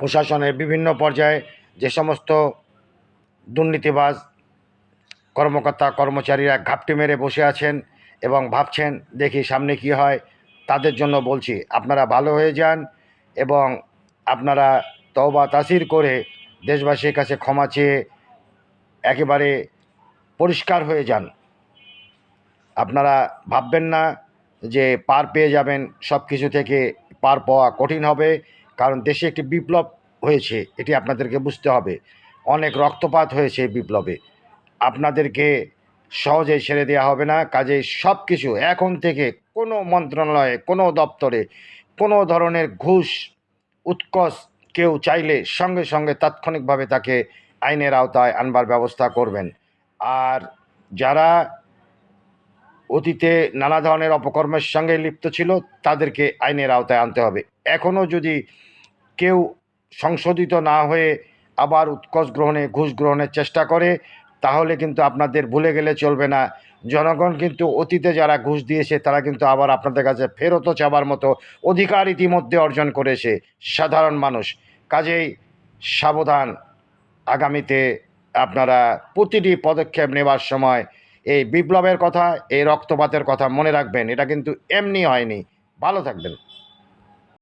প্রশাসনের বিভিন্ন পর্যায়ে যে সমস্ত দুর্নীতিবাজ কর্মকর্তা, কর্মচারীরা ঘাপটি মেরে বসে আছেন এবং ভাবছেন, দেখি সামনে কি হয়? তাদের জন্য বলছি, আপনারা ভালো হয়ে যান এবং আপনারা তওবা, তাসির করে দেশবাসীর কাছে ক্ষমা চেয়ে একেবারে পরিষ্কার হয়ে যান। আপনারা ভাববেন না যে পার পেয়ে যাবেন সব কিছু থেকে পার পাওয়া কঠিন হবে। কারণ দেশে একটি বিপ্লব হয়েছে, এটি আপনাদেরকে বুঝতে হবে। অনেক রক্তপাত হয়েছে এই বিপ্লবে। আপনাদেরকে সহজেই ছেড়ে দেওয়া হবে না কাজে সব কিছু এখন থেকে কোনো মন্ত্রণালয়ে, কোনো দপ্তরে, কোনো ধরনের ঘুষ উৎকস কেউ চাইলে সঙ্গে সঙ্গে তাৎক্ষণিকভাবে তাকে আইনের আওতায় আনবার ব্যবস্থা করবেন। আর যারা অতীতে নানা ধরনের অপকর্মের সঙ্গে লিপ্ত ছিল, তাদেরকে আইনের আওতায় আনতে হবে। এখনও যদি কেউ সংশোধিত না হয়ে আবার উৎকর্ষ গ্রহণে, ঘুষ গ্রহণের চেষ্টা করে, তাহলে কিন্তু আপনাদের ভুলে গেলে চলবে না। জনগণ কিন্তু অতীতে যারা ঘুষ দিয়েছে, তারা কিন্তু আবার আপনাদের কাছে ফেরতও চাবার মতো অধিকার ইতিমধ্যে অর্জন করেছে, সাধারণ মানুষ। কাজেই সাবধান। আগামীতে আপনারা প্রতিটি পদক্ষেপ নেবার সময় এই বিপ্লবের কথা, এই রক্তপাতের কথা মনে রাখবেন। এটা কিন্তু এমনি হয়নি। ভালো থাকবেন।